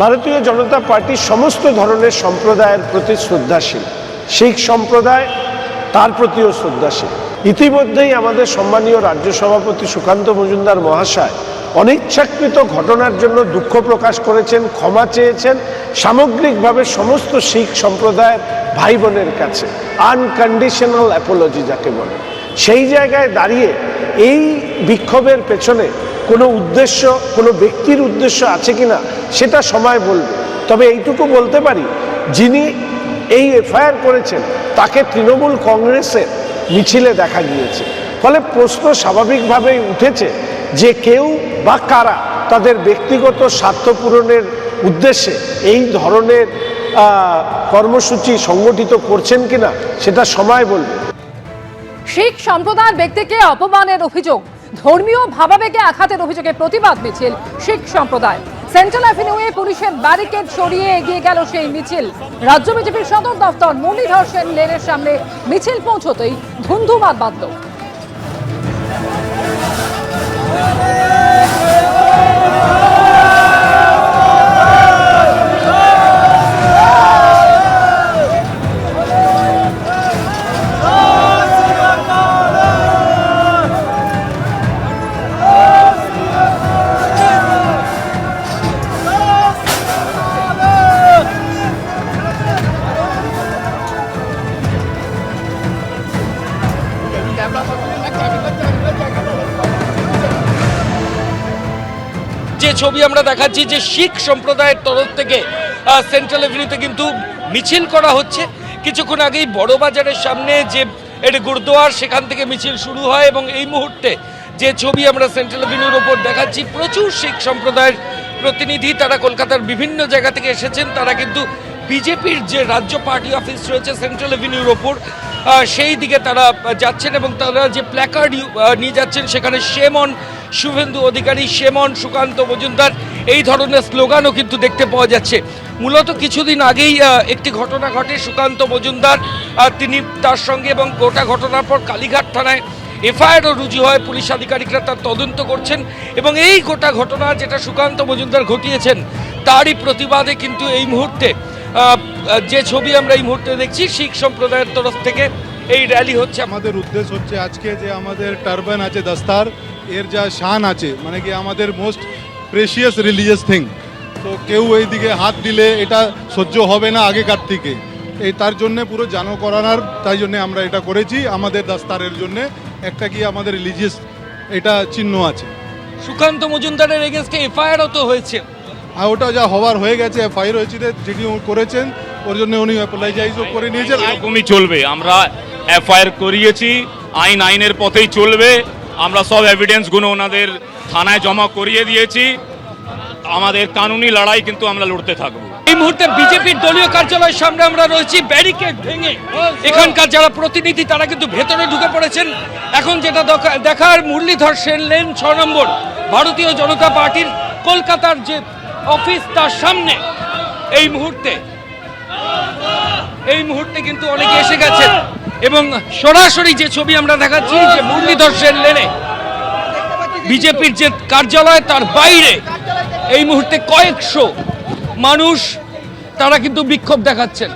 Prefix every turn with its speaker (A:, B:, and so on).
A: ভারতীয় জনতা পার্টি সমস্ত ধরনের সম্প্রদায়ের প্রতি শ্রদ্ধাশীল। শিখ সম্প্রদায় তার প্রতিও শ্রদ্ধাশীল। ইতিমধ্যেই আমাদের সম্মানীয় রাজ্য সভাপতি সুকান্ত মজুমদার মহাশয় অনিচ্ছাকৃত ঘটনার জন্য দুঃখ প্রকাশ করেছেন, ক্ষমা চেয়েছেন, সামগ্রিকভাবে সমস্ত শিখ সম্প্রদায়ের ভাই বোনের কাছে আনকন্ডিশনাল অ্যাপোলজি যাকে বলে। সেই জায়গায় দাঁড়িয়ে এই বিক্ষোভের পেছনে কোনো উদ্দেশ্য, কোনো ব্যক্তির উদ্দেশ্য আছে কিনা সেটা সময় বলবে। তবে এইটুকু বলতে পারি, যিনি এই এফআইআর করেছেন, তাকে তৃণমূল কংগ্রেসের মিছিলে দেখা গিয়েছে। ফলে প্রশ্ন স্বাভাবিকভাবেই উঠেছে যে কেউ বা কারা তাদের ব্যক্তিগত স্বার্থ পূরণের উদ্দেশ্যে এই ধরনের কর্মসূচি সংগঠিত করছেন কিনা, সেটা সময় বলবে।
B: শিখ সম্প্রদায়ের ব্যক্তিকে অপমানের অভিযোগ, ধর্মীয় ভাবাবেগে আঘাতের অভিযোগে প্রতিবাদ মিছিল শিখ সম্প্রদায় সেন্ট্রাল অ্যাভিনিউয়ে পুলিশের ব্যারিকেড সরিয়ে এগিয়ে গেল সেই মিছিল। রাজ্য বিজেপির সদর দফতর মুরলীধর সেন লেনের সামনে মিছিল পৌঁছতেই ধুন্ধুমার বাঁধল
C: যে ছবি আমরা দেখাচ্ছি যে শিখ সম্প্রদায়ের তরফ থেকে সেন্ট্রাল এভিনিউতে কিন্তু মিছিল করা হচ্ছে। কিছুক্ষণ আগেই বড় বাজারের সামনে যে এটি গুরুদুয়ার, সেখান থেকে মিছিল শুরু হয় এবং এই মুহূর্তে যে ছবি আমরা সেন্ট্রাল এভিনিউর ওপর দেখাচ্ছি, প্রচুর শিখ সম্প্রদায়ের প্রতিনিধি তারা কলকাতার বিভিন্ন জায়গা থেকে এসেছেন। তারা কিন্তু বিজেপির যে রাজ্য পার্টি অফিস রয়েছে সেন্ট্রাল এভিনিউর ওপর সেই দিকে তারা যাচ্ছেন এবং তারা যে প্ল্যাকার্ড নিয়ে যাচ্ছেন, সেখানে সেমন শুভেন্দু অধিকারী সেমন সুকান্ত মজুমদার। এই ধরনের স্লোগানও কিন্তু দেখতে পাওয়া যাচ্ছে। মূলত কিছুদিন আগেই একটি ঘটনা ঘটে। সুকান্ত মজুমদার তিনি তার সঙ্গে এবং গোটা ঘটনার পর কালীঘাট থানায় এফআইআরও রুজু হয়। পুলিশ আধিকারিকরা তার তদন্ত করছেন এবং এই গোটা ঘটনা যেটা সুকান্ত মজুমদার ঘটিয়েছেন, তারই প্রতিবাদে কিন্তু এই মুহূর্তে যে ছবি আমরা এই মুহূর্তে দেখছি, শিখ সম্প্রদায়ের তরফ থেকে এই র্যালি হচ্ছে
D: আমাদের উদ্দেশ্য হচ্ছে আজকে যে আমাদের টারবান আছে দস্তার এর যা শান আছে মানে কি আমাদের মোস্ট প্রেশিয়াস রিলিজিয়াস থিং তো কেউ এই দিকে হাত দিলে এটা সহ্য হবে না আগেকার থেকে। এই তার জন্য পুরো জানো করানোর তাই জন্য আমরা এটা করেছি আমাদের দস্তারের জন্য। একটা কি আমাদের রিলিজিয়াস এটা চিহ্ন আছে।
C: সুকান্ত মজুমদারের এগেনস্টে এফআইআরও তো হয়েছে।
D: আর ওটা যা হওয়ার হয়ে গেছে ফাইর হয়েছে যিনি করেছেন ওর জন্য উনি অ্যাপোলাইজাইজও করে নিয়েছেন।
E: এরকমই চলবে আমরা এফআইআর করিয়েছি, আইন আইনের পথেই চলবে। আমরা সব এভিডেন্সগুলো ওনাদের থানায় জমা করিয়ে দিয়েছি। আমাদের কানুনি লড়াই কিন্তু আমরা লড়তে থাকব।
C: এই মুহূর্তে বিজেপির দলীয় কার্যালয়ের সামনে আমরা রয়েছি, ব্যারিকেড ভেঙে। এখানকার যারা প্রতিনিধি, তারা কিন্তু ভেতরে ঢুকে পড়েছেন। এখন যেটা দেখার মুরলীধর সেন লেন ছ নম্বর, ভারতীয় জনতা পার্টির কলকাতার যে অফিস, তার সামনে। এই মুহূর্তে এই মুহূর্তে কিন্তু অনেকে এসে গেছেন। এবং সরাসরি যে ছবি আমরা দেখাচ্ছি, যে মুরলীধর সেন লেনে, বিজেপির যে কার্যালয়, তার বাইরে এই মুহূর্তে কয়েকশো মানুষ, তারা কিন্তু বিক্ষোভ দেখাচ্ছেন।